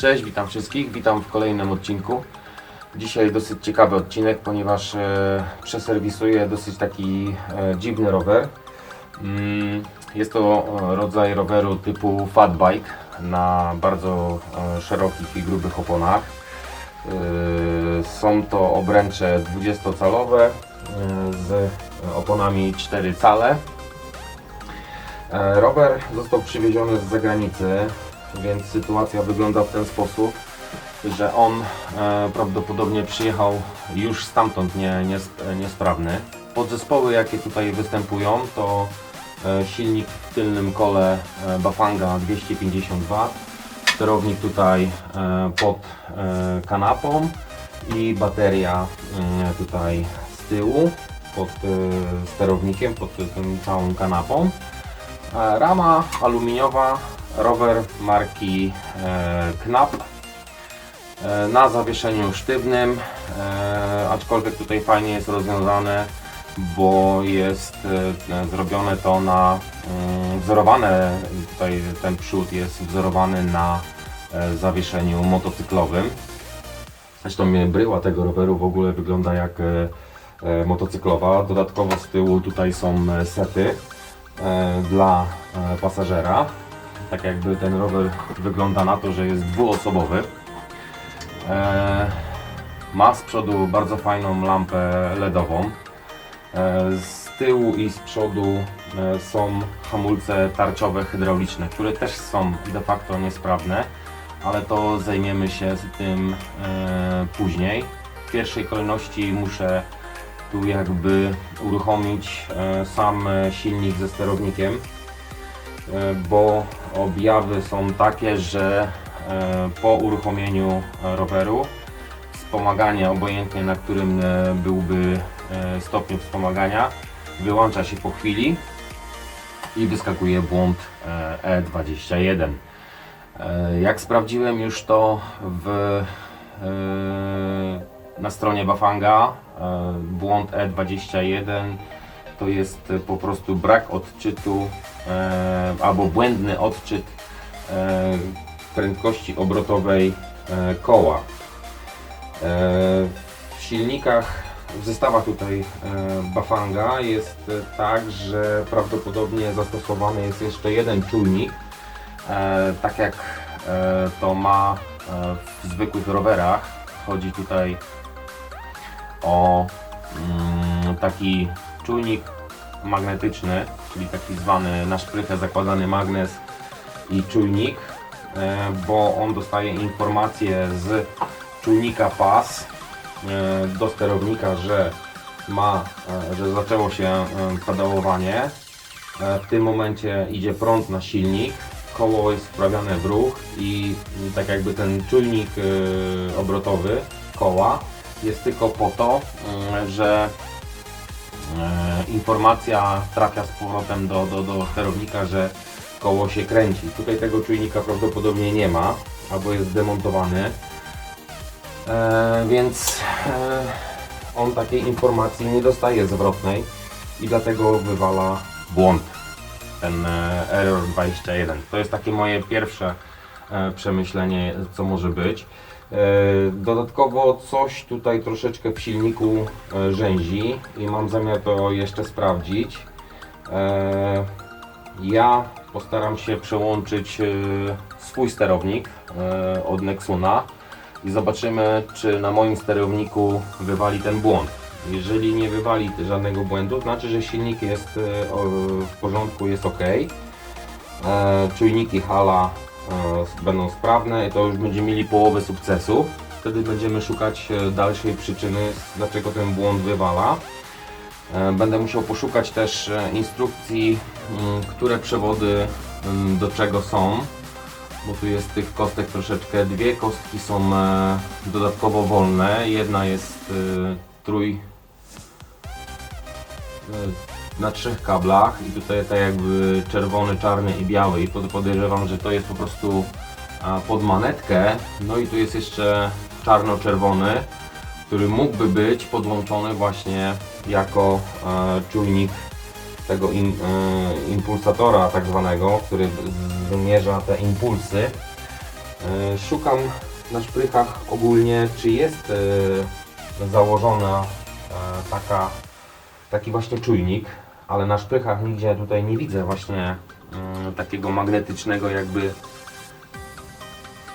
Cześć, witam wszystkich, witam w kolejnym odcinku. Dzisiaj dosyć ciekawy odcinek, ponieważ e, przeserwisuję dosyć taki e, dziwny rower. Mm, jest to e, rodzaj roweru typu fat bike na bardzo e, szerokich i grubych oponach. E, są to obręcze 20-calowe e, z oponami 4 cale. E, Rower został przywieziony z zagranicy, więc sytuacja wygląda w ten sposób, że on e, prawdopodobnie przyjechał już stamtąd nie, nie, niesprawny. Podzespoły jakie tutaj występują to e, silnik w tylnym kole e, Bafanga 250 W, sterownik tutaj e, pod e, kanapą i bateria mm, tutaj z tyłu pod e, sterownikiem, pod tą całą kanapą. E, Rama aluminiowa, rower marki e, Knap e, na zawieszeniu sztywnym, e, aczkolwiek tutaj fajnie jest rozwiązane, bo jest zrobione to na wzorowane, tutaj ten przód jest wzorowany na zawieszeniu motocyklowym. Zresztą bryła tego roweru w ogóle wygląda jak motocyklowa. Dodatkowo z tyłu tutaj są sety dla pasażera. Tak jakby ten rower wygląda na to, że jest dwuosobowy. E, ma z przodu bardzo fajną lampę LEDową. E, z tyłu i z przodu e, są hamulce tarczowe hydrauliczne, które też są de facto niesprawne, ale to zajmiemy się z tym później. W pierwszej kolejności muszę tu jakby uruchomić sam silnik ze sterownikiem, bo objawy są takie, że e, po uruchomieniu e, roweru wspomaganie, obojętnie na którym e, byłby e, stopniu wspomagania, wyłącza się po chwili i wyskakuje błąd e, E21. E, Jak sprawdziłem już to w, e, na stronie Bafanga, e, błąd E21 to jest po prostu brak odczytu e, albo błędny odczyt e, prędkości obrotowej e, koła. E, W silnikach, w zestawach tutaj e, Bafanga jest e, tak, że prawdopodobnie zastosowany jest jeszcze jeden czujnik, e, tak jak e, to ma e, w zwykłych rowerach. Chodzi tutaj o mm, taki czujnik magnetyczny, czyli taki zwany na szprychę zakładany magnes i czujnik, e, bo on dostaje informację z czujnika pas e, do sterownika, że ma, e, że zaczęło się pedałowanie. W tym momencie idzie prąd na silnik, koło jest wprawiane w ruch i tak jakby ten czujnik obrotowy koła jest tylko po to, że informacja trafia z powrotem do, do, do sterownika, że koło się kręci. Tutaj tego czujnika prawdopodobnie nie ma, albo jest demontowany. E, więc e, on takiej informacji nie dostaje zwrotnej i dlatego wywala błąd, ten e, error 21. To jest takie moje pierwsze e, przemyślenie, co może być. E, Dodatkowo coś tutaj troszeczkę w silniku e, rzęzi i mam zamiar to jeszcze sprawdzić. E, Ja postaram się przełączyć swój sterownik od Nexuna i zobaczymy, czy na moim sterowniku wywali ten błąd. Jeżeli nie wywali żadnego błędu, znaczy, że silnik jest w porządku, jest ok. Czujniki hala e, będą sprawne i to już będziemy mieli połowę sukcesu. Wtedy będziemy szukać e, dalszej przyczyny, dlaczego ten błąd wywala. E, Będę musiał poszukać też instrukcji, mm, które przewody mm, do czego są, bo tu jest tych kostek troszeczkę. Dwie kostki są dodatkowo wolne, jedna jest trój na trzech kablach i tutaj tak jakby czerwony, czarny i biały i pod- podejrzewam, że to jest po prostu pod manetkę. No i tu jest jeszcze czarno-czerwony, który mógłby być podłączony właśnie jako czujnik tego im, e, impulsatora tak zwanego, który zmierza te impulsy E, Szukam na szprychach ogólnie, czy jest e, założona taka, taki właśnie czujnik, ale na szprychach nigdzie tutaj nie widzę właśnie mm, takiego magnetycznego jakby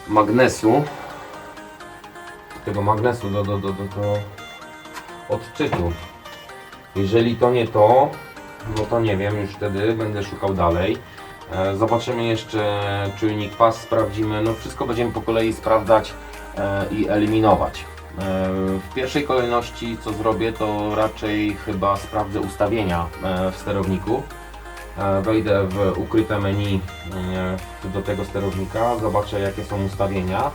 magnesu, tego magnesu do, do, do, do, do odczytu. Jeżeli to nie to, no to nie wiem, już wtedy będę szukał dalej. E, Zobaczymy jeszcze czujnik pas, sprawdzimy, no wszystko będziemy po kolei sprawdzać e, i eliminować. E, W pierwszej kolejności co zrobię to raczej chyba sprawdzę ustawienia e, w sterowniku. E, Wejdę w ukryte menu do tego sterownika, zobaczę jakie są ustawienia,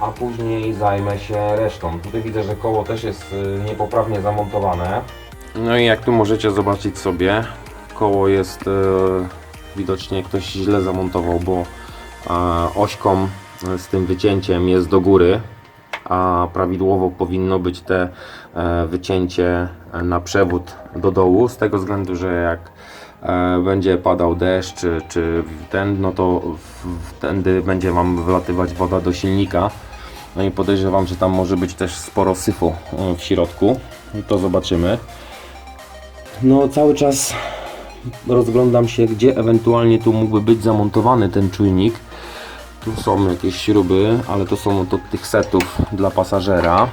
a później zajmę się resztą. Tutaj widzę, że koło też jest niepoprawnie zamontowane. No i jak tu możecie zobaczyć sobie, koło jest widocznie ktoś źle zamontował, bo ośką z tym wycięciem jest do góry, a prawidłowo powinno być te e, wycięcie na przewód do dołu, z tego względu, że jak e, będzie padał deszcz czy, czy ten, no to w, w, tędy będzie Wam wylatywać woda do silnika. No i podejrzewam, że tam może być też sporo syfu e, w środku. To zobaczymy. No cały czas rozglądam się, gdzie ewentualnie tu mógłby być zamontowany ten czujnik. Tu są jakieś śruby, ale to są od tych setów dla pasażera.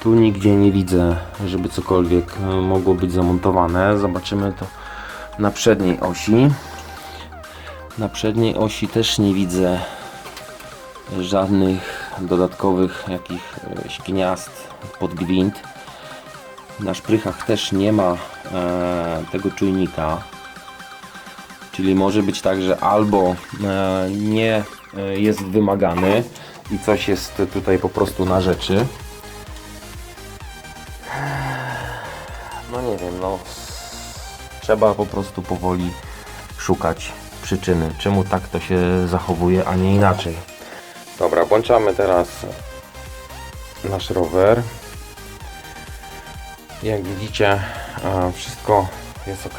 Tu nigdzie nie widzę, żeby cokolwiek e, mogło być zamontowane. Zobaczymy to na przedniej osi. Na przedniej osi też nie widzę żadnych dodatkowych jakichś gniazd pod gwint. Na szprychach też nie ma e, tego czujnika. Czyli może być tak, że albo e, nie e, jest wymagany i coś jest tutaj po prostu na rzeczy. No nie wiem, no trzeba po prostu powoli szukać przyczyny, czemu tak to się zachowuje, a nie inaczej. Dobra, włączamy teraz nasz rower. Jak widzicie, e, wszystko jest ok.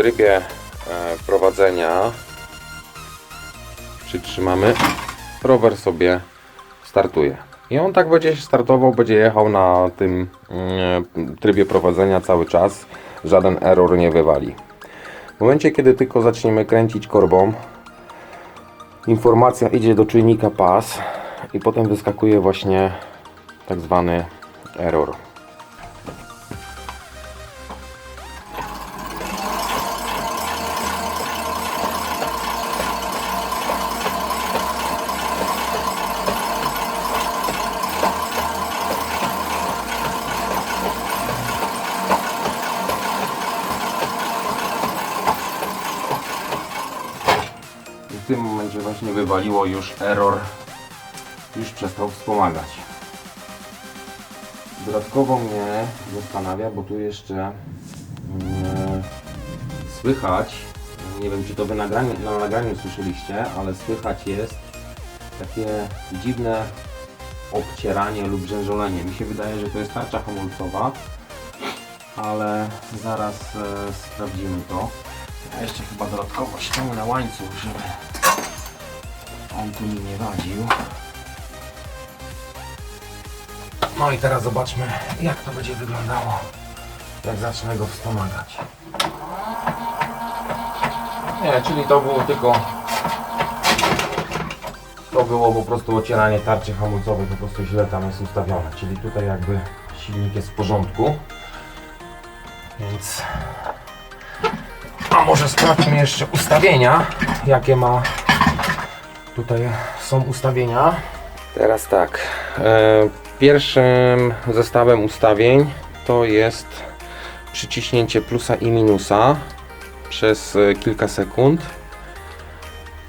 Trybie prowadzenia przytrzymamy, rower sobie startuje. I on tak będzie się startował, będzie jechał na tym mm, trybie prowadzenia cały czas. Żaden error nie wywali. W momencie, kiedy tylko zaczniemy kręcić korbą, informacja idzie do czujnika pas i potem wyskakuje właśnie tak zwany error. Wywaliło już error, już przestał wspomagać. Dodatkowo mnie zastanawia, bo tu jeszcze mm, słychać, nie wiem czy to wy na nagraniu słyszeliście, ale słychać jest takie dziwne obcieranie lub brzężolenie. Mi się wydaje, że to jest tarcza hamulcowa, ale zaraz e, sprawdzimy to. Ja jeszcze chyba dodatkowo ściągnę łańcuch, żeby on tu mi nie wadził. No i teraz zobaczmy, jak to będzie wyglądało, jak zacznę go wspomagać. Nie, czyli to było tylko... To było po prostu ocieranie tarczy hamulcowej, po prostu źle tam jest ustawione. Czyli tutaj jakby silnik jest w porządku. Więc... A może sprawdźmy jeszcze ustawienia, jakie ma... Tutaj są ustawienia. Teraz tak. E, pierwszym zestawem ustawień to jest przyciśnięcie plusa i minusa przez e, kilka sekund.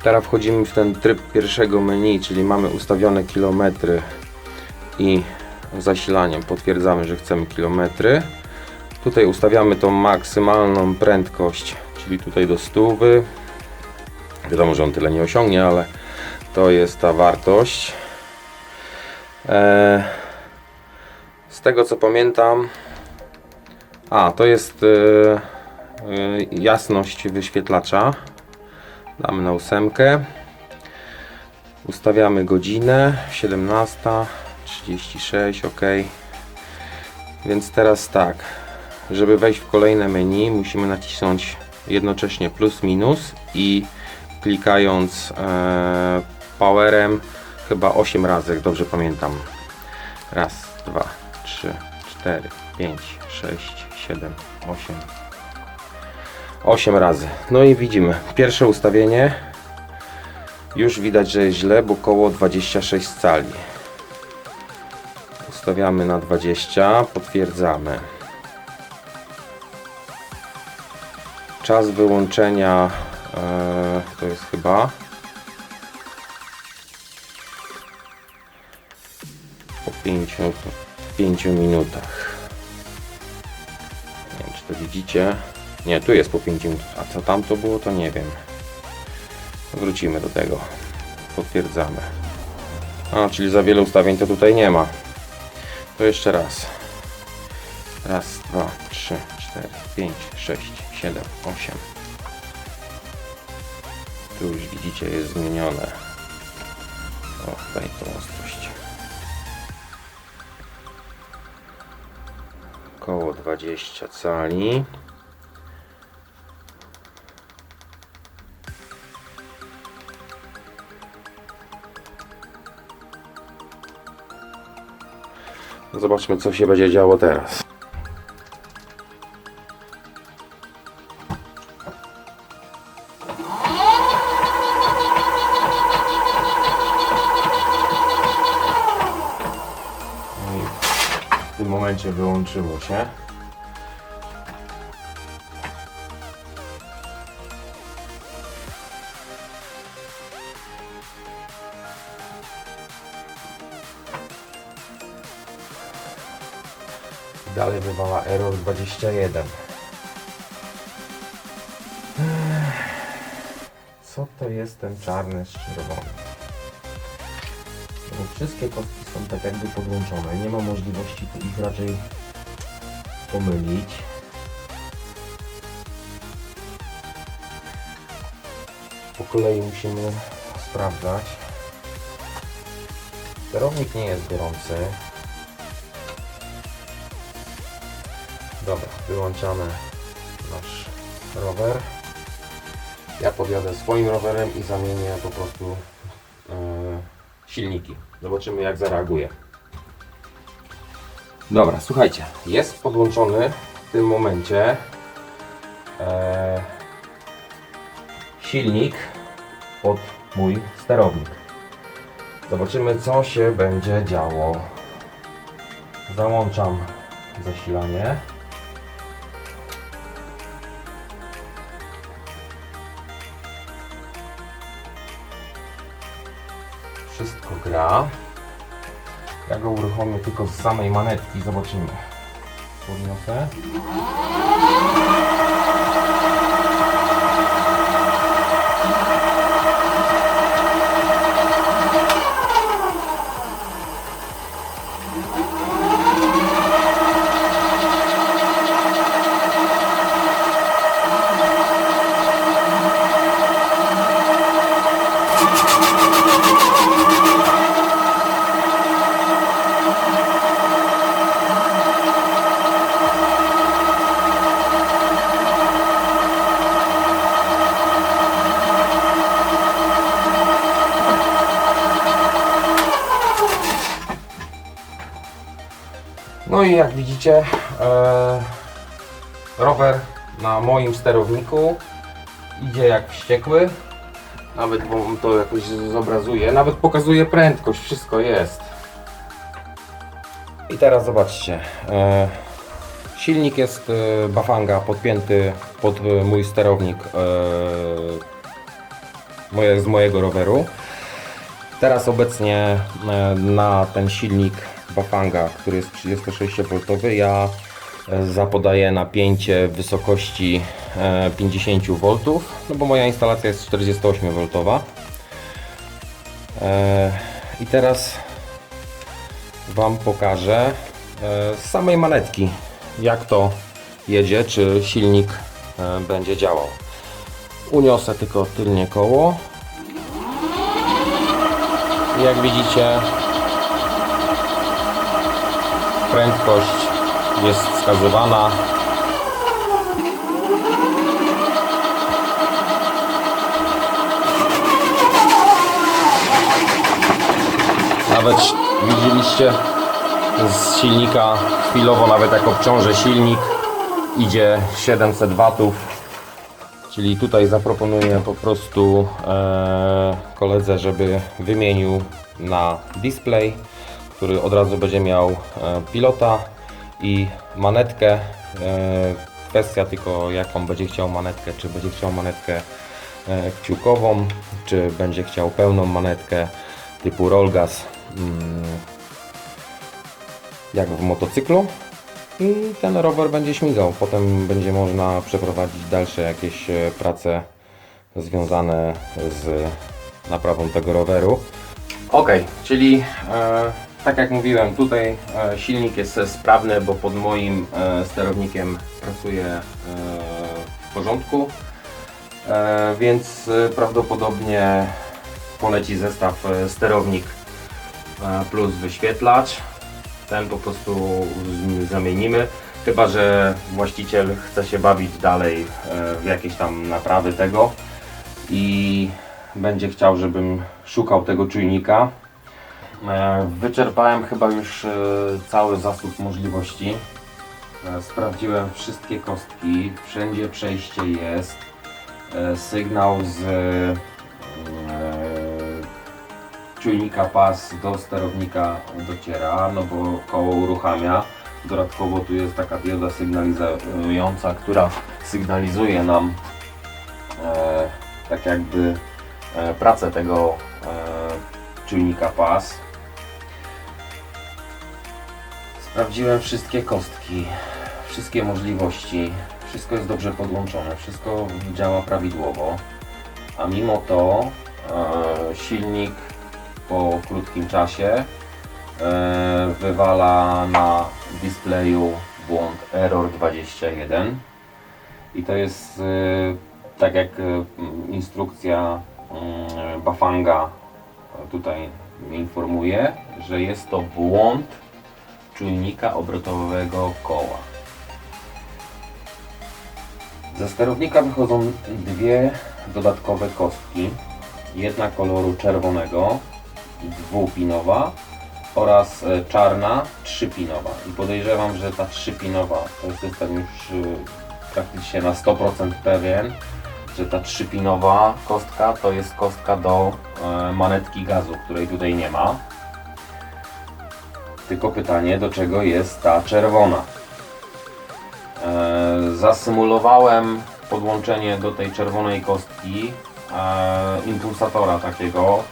Teraz wchodzimy w ten tryb pierwszego menu, czyli mamy ustawione kilometry i zasilaniem potwierdzamy, że chcemy kilometry. Tutaj ustawiamy tą maksymalną prędkość, czyli tutaj do stówy. Wiadomo, że on tyle nie osiągnie, ale to jest ta wartość. Eee, z tego co pamiętam, a to jest e, e, jasność wyświetlacza. Damy na ósemkę. Ustawiamy godzinę 17.36 ok. Więc teraz tak, żeby wejść w kolejne menu, musimy nacisnąć jednocześnie plus minus i klikając e, powerem chyba 8 razy, jak dobrze pamiętam. Raz, dwa, trzy, cztery, pięć, sześć, siedem, osiem. 8 razy. No i widzimy, pierwsze ustawienie już widać, że jest źle, bo koło 26 cali. Ustawiamy na 20, potwierdzamy. Czas wyłączenia e, to jest chyba po 5, 5 minutach. Nie wiem, czy to widzicie. Nie, tu jest po 5 minut. A co tam to było, to nie wiem. Wrócimy do tego. Potwierdzamy. A, czyli za wiele ustawień to tutaj nie ma. To jeszcze raz. Raz, dwa, trzy, cztery, pięć, sześć, siedem, osiem. Tu już widzicie jest zmienione. O, daj tą ostrość. Koło 20 cali. Zobaczmy, co się będzie działo teraz. Wyłączyło się. Dalej wywala error 21. Co to jest ten czarny z czerwonym? Wszystkie kostki są tak jakby podłączone. Nie ma możliwości ich raczej pomylić. Po kolei musimy sprawdzać. Sterownik nie jest gorący. Dobra, wyłączamy nasz rower. Ja podjadę swoim rowerem i zamienię po prostu e, silniki. Zobaczymy jak zareaguje. Dobra, słuchajcie, jest podłączony w tym momencie e, silnik pod mój sterownik. Zobaczymy co się będzie działo. Załączam zasilanie. Go uruchomię tylko z samej manetki, zobaczymy. Podniosę. Widzicie, e, rower na moim sterowniku idzie jak wściekły. Nawet wam to jakoś zobrazuje, nawet pokazuje prędkość, wszystko jest. I teraz zobaczcie. E, silnik jest e, Bafanga podpięty pod mój sterownik z mojego roweru. Teraz obecnie na ten silnik Bafanga, który jest 36V, ja e, zapodaję napięcie w wysokości e, 50V, no bo moja instalacja jest 48V. E, I teraz Wam pokażę e, z samej manetki, jak to jedzie, czy silnik e, będzie działał. Uniosę tylko tylnie koło. jak widzicie, prędkość jest wskazywana. Nawet widzieliście z silnika chwilowo, nawet jak obciążę silnik, idzie 700 watów. Czyli tutaj zaproponuję po prostu e, koledze, żeby wymienił na display, który od razu będzie miał e, pilota i manetkę. E, kwestia tylko jaką będzie chciał manetkę, czy będzie chciał manetkę e, kciukową, czy będzie chciał pełną manetkę typu rollgas, mm, jak w motocyklu i ten rower będzie śmigał. Potem będzie można przeprowadzić dalsze jakieś prace związane z naprawą tego roweru. Ok, czyli tak jak mówiłem, tutaj e, silnik jest sprawny, bo pod moim e, sterownikiem pracuje e, w porządku, e, więc e, prawdopodobnie poleci zestaw e, sterownik e, plus wyświetlacz ten po prostu zamienimy. Chyba, że właściciel chce się bawić dalej e, w jakieś tam naprawy tego i będzie chciał, żebym szukał tego czujnika. E, Wyczerpałem chyba już e, cały zasób możliwości. E, Sprawdziłem wszystkie kostki, wszędzie przejście jest. Sygnał z czujnika pas do sterownika dociera, no bo koło uruchamia. Dodatkowo tu jest taka dioda sygnalizująca, która sygnalizuje nam tak jakby pracę tego czujnika pas. Sprawdziłem wszystkie kostki, wszystkie możliwości. Wszystko jest dobrze podłączone, wszystko działa prawidłowo. A mimo to e, silnik po krótkim czasie e, wywala na displeju błąd error 21 i to jest e, tak jak instrukcja mm, Bafanga tutaj informuje, że jest to błąd czujnika obrotowego koła. Ze sterownika wychodzą dwie dodatkowe kostki. Jedna koloru czerwonego, dwupinowa oraz e, czarna, trzypinowa. I podejrzewam, że ta trzypinowa, to jest jestem już e, praktycznie na 100% pewien, że ta trzypinowa kostka to jest kostka do e, manetki gazu, której tutaj nie ma. Tylko pytanie, do czego jest ta czerwona? E, zasymulowałem podłączenie do tej czerwonej kostki e, impulsatora takiego,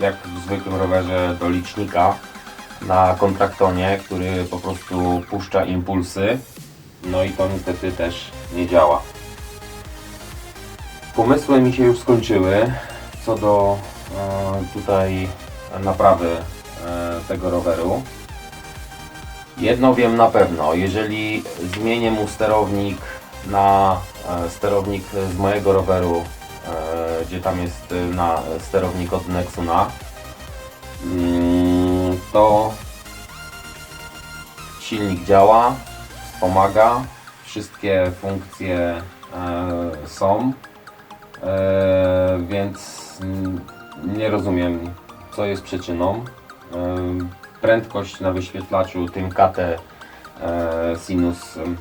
jak w zwykłym rowerze do licznika na kontraktonie, który po prostu puszcza impulsy. No i to niestety też nie działa. Pomysły mi się już skończyły co do e, tutaj naprawy e, tego roweru. Jedno wiem na pewno, jeżeli zmienię mu sterownik na e, sterownik z mojego roweru, e, gdzie tam jest e, na sterownik od Nexuna, mm, to silnik działa, wspomaga, wszystkie funkcje są, więc mm, nie rozumiem co jest przyczyną. Prędkość na wyświetlaczu tym KT e, Sinus mm,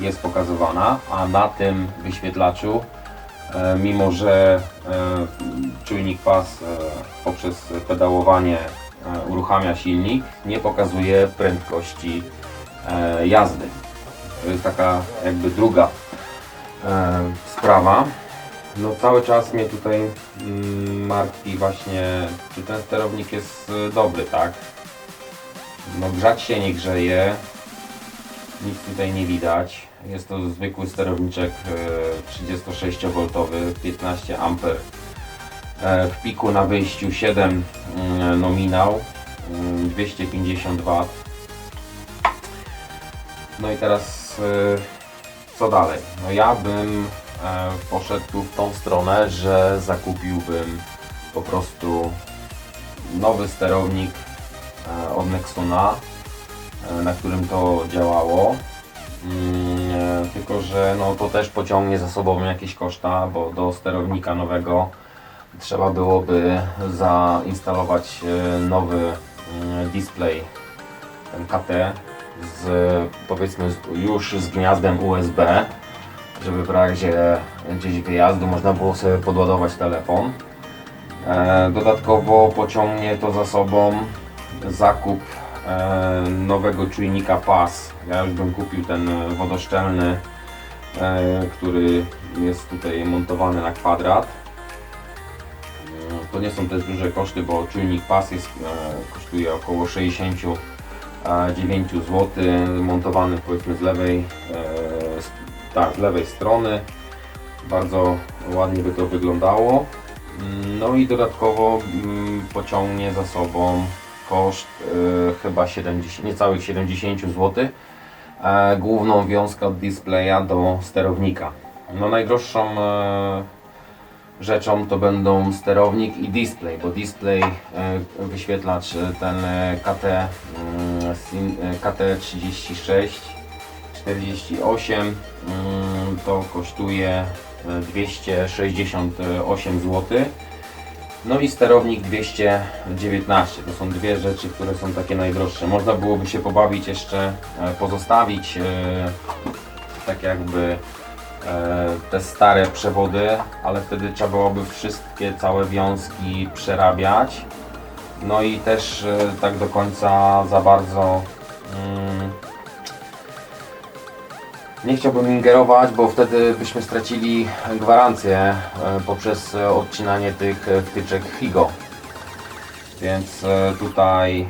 jest pokazywana, a na tym wyświetlaczu e, mimo że e, czujnik pas e, poprzez pedałowanie e, uruchamia silnik, nie pokazuje prędkości e, jazdy. To jest taka jakby druga e, sprawa. No cały czas mnie tutaj mm, martwi właśnie, czy ten sterownik jest e, dobry, tak? No grzać się nie grzeje, nic tutaj nie widać. Jest to zwykły sterowniczek e, 36V, 15 A. E, W piku na wyjściu 7 mm, nominał, mm, 250 W. No i teraz co dalej? No ja bym poszedł tu w tą stronę, że zakupiłbym po prostu nowy sterownik e, od Nexona, e, na którym to działało. Mm, e, Tylko, że no, to też pociągnie za sobą jakieś koszta, bo do sterownika nowego trzeba byłoby zainstalować e, nowy mm, display KT z powiedzmy już z gniazdem USB, żeby w razie gdzieś wyjazdu można było sobie podładować telefon. E, dodatkowo pociągnie to za sobą zakup e, nowego czujnika PAS. Ja już bym kupił ten wodoszczelny, e, który jest tutaj montowany na kwadrat. To nie są też duże koszty, bo czujnik PAS jest, kosztuje około 69 zł, montowany powiedzmy z lewej, tak, z lewej strony. Bardzo ładnie by to wyglądało. No i dodatkowo mm, pociągnie za sobą koszt e, chyba 70, niecałych 70 zł. E, główną wiązkę od displaya do sterownika. No najdroższą e, rzeczą to będą sterownik i display, bo display, wyświetlacz ten KT, mm, Sim- e, KT36 48 mm, to kosztuje e, 268 zł. No i sterownik 219. To są dwie rzeczy, które są takie najdroższe. Można byłoby się pobawić jeszcze, e, pozostawić e, tak jakby e, te stare przewody, ale wtedy trzeba byłoby wszystkie całe wiązki przerabiać. No i też e, tak do końca za bardzo mm, nie chciałbym ingerować, bo wtedy byśmy stracili gwarancję e, poprzez e, odcinanie tych e, wtyczek Higo. Więc tutaj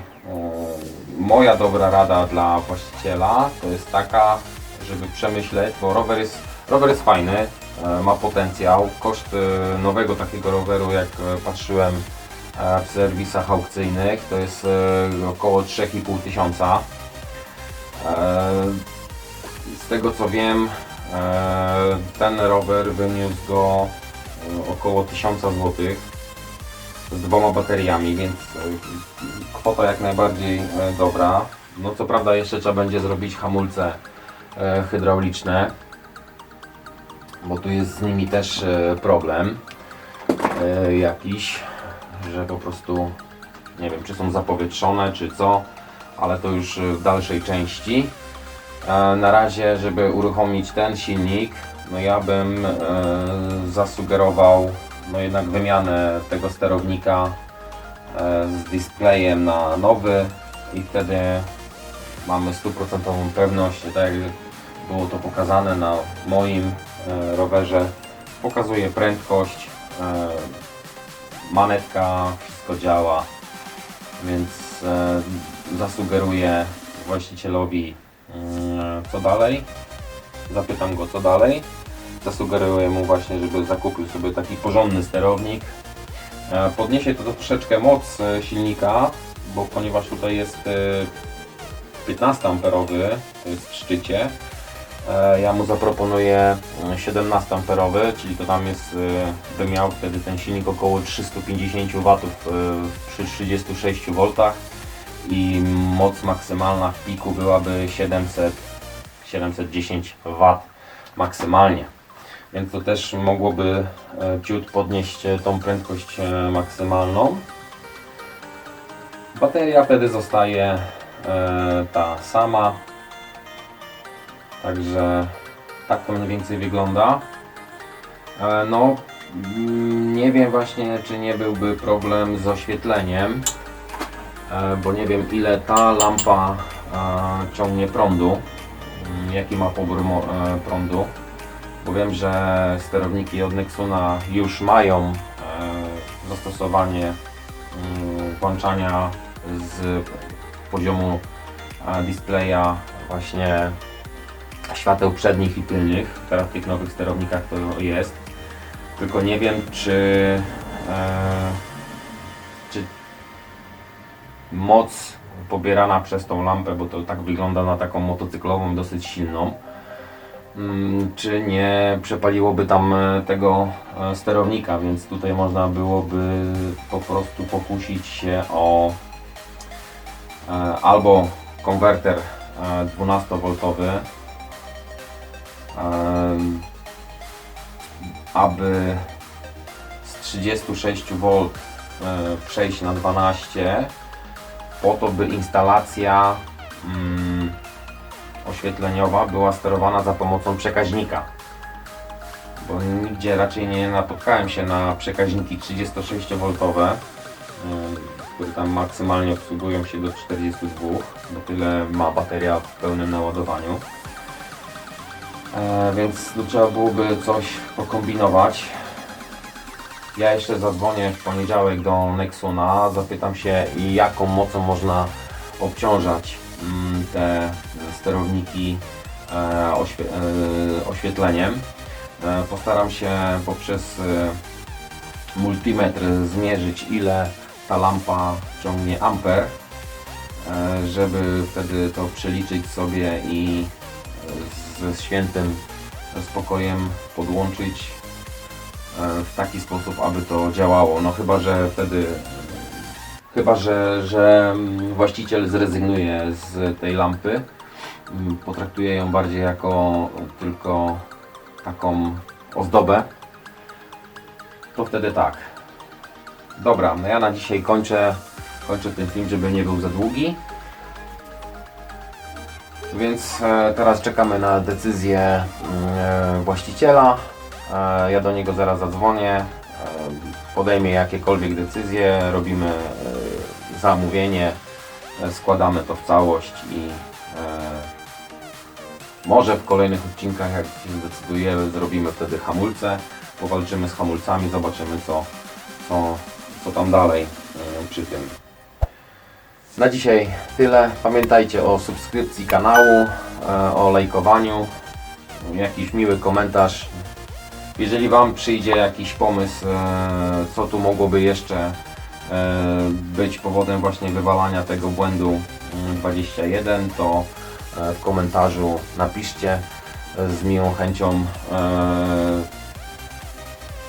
moja dobra rada dla właściciela to jest taka, żeby przemyśleć, bo rower jest, rower jest fajny, ma potencjał. Koszt nowego takiego roweru, jak patrzyłem w serwisach aukcyjnych, to jest około 3,5 tysiąca. Z tego co wiem, e, ten rower wyniósł go e, około 1000 zł z dwoma bateriami, więc e, kwota jak najbardziej dobra. No co prawda jeszcze trzeba będzie zrobić hamulce hydrauliczne, bo tu jest z nimi też problem jakiś, że po prostu nie wiem czy są zapowietrzone czy co, ale to już w dalszej części. Na razie, żeby uruchomić ten silnik, no ja bym e, zasugerował no jednak wymianę tego sterownika e, z displayem na nowy i wtedy mamy stuprocentową pewność, tak jak było to pokazane na moim e, rowerze. Pokazuje prędkość, manetka, wszystko działa, więc zasugeruję właścicielowi co dalej? Zapytam go co dalej. Zasugeruję mu właśnie, żeby zakupił sobie taki porządny sterownik. E, Podniesie to troszeczkę moc e, silnika, bo ponieważ tutaj jest e, 15 amperowy, to jest w szczycie. e, Ja mu zaproponuję e, 17 amperowy, czyli to tam jest, e, by miał wtedy ten silnik około 350 W e, przy 36 V i moc maksymalna w piku byłaby 700, 710 W maksymalnie. Więc to też mogłoby e, ciut podnieść e, tą prędkość e, maksymalną. Bateria wtedy zostaje ta sama. Także tak to mniej więcej wygląda. No, mm, nie wiem właśnie, czy nie byłby problem z oświetleniem bo nie wiem ile ta lampa e, ciągnie prądu, mm, jaki ma pobór e, prądu, bo wiem, że sterowniki od Nexuna już mają e, zastosowanie mm, włączania z poziomu e, displaya właśnie świateł przednich i tylnych, teraz w tych nowych sterownikach to jest, tylko nie wiem e, czy moc pobierana przez tą lampę, bo to tak wygląda na taką motocyklową, dosyć silną, mm, czy nie przepaliłoby tam e, tego e, sterownika, więc tutaj można byłoby po prostu pokusić się o e, albo konwerter e, 12V, em, aby z 36V e, przejść na 12 po to, by instalacja mm, oświetleniowa była sterowana za pomocą przekaźnika. Bo nigdzie raczej nie napotkałem się na przekaźniki 36V, y, które tam maksymalnie obsługują się do 42, bo tyle ma bateria w pełnym naładowaniu. E, więc tu trzeba byłoby coś pokombinować. Ja jeszcze zadzwonię w poniedziałek do Nexuna, zapytam się jaką mocą można obciążać mm, te sterowniki e, oświe e, oświetleniem. E, Postaram się poprzez multimetr zmierzyć ile ta lampa ciągnie amper, żeby wtedy to przeliczyć sobie i ze świętym spokojem podłączyć w taki sposób, aby to działało. No chyba, że wtedy chyba, że, że mm, właściciel zrezygnuje z tej lampy, mm, potraktuje ją bardziej jako tylko taką ozdobę, to wtedy tak. Dobra, no ja na dzisiaj kończę, kończę ten film, żeby nie był za długi. Więc e, teraz czekamy na decyzję mm, e, właściciela. E, ja do niego zaraz zadzwonię. E, podejmie jakiekolwiek decyzje, robimy e, zamówienie, składamy to w całość i może w kolejnych odcinkach, jak się zdecydujemy, zrobimy wtedy hamulce, powalczymy z hamulcami, zobaczymy co, co, co tam dalej przy tym. Na dzisiaj tyle. Pamiętajcie o subskrypcji kanału, o lajkowaniu, jakiś miły komentarz. Jeżeli Wam przyjdzie jakiś pomysł, e, co tu mogłoby jeszcze e, być powodem właśnie wywalania tego błędu mm, 21, to e, w komentarzu napiszcie. Z miłą chęcią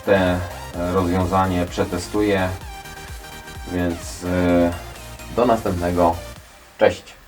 te rozwiązanie przetestuję. Więc do następnego. Cześć!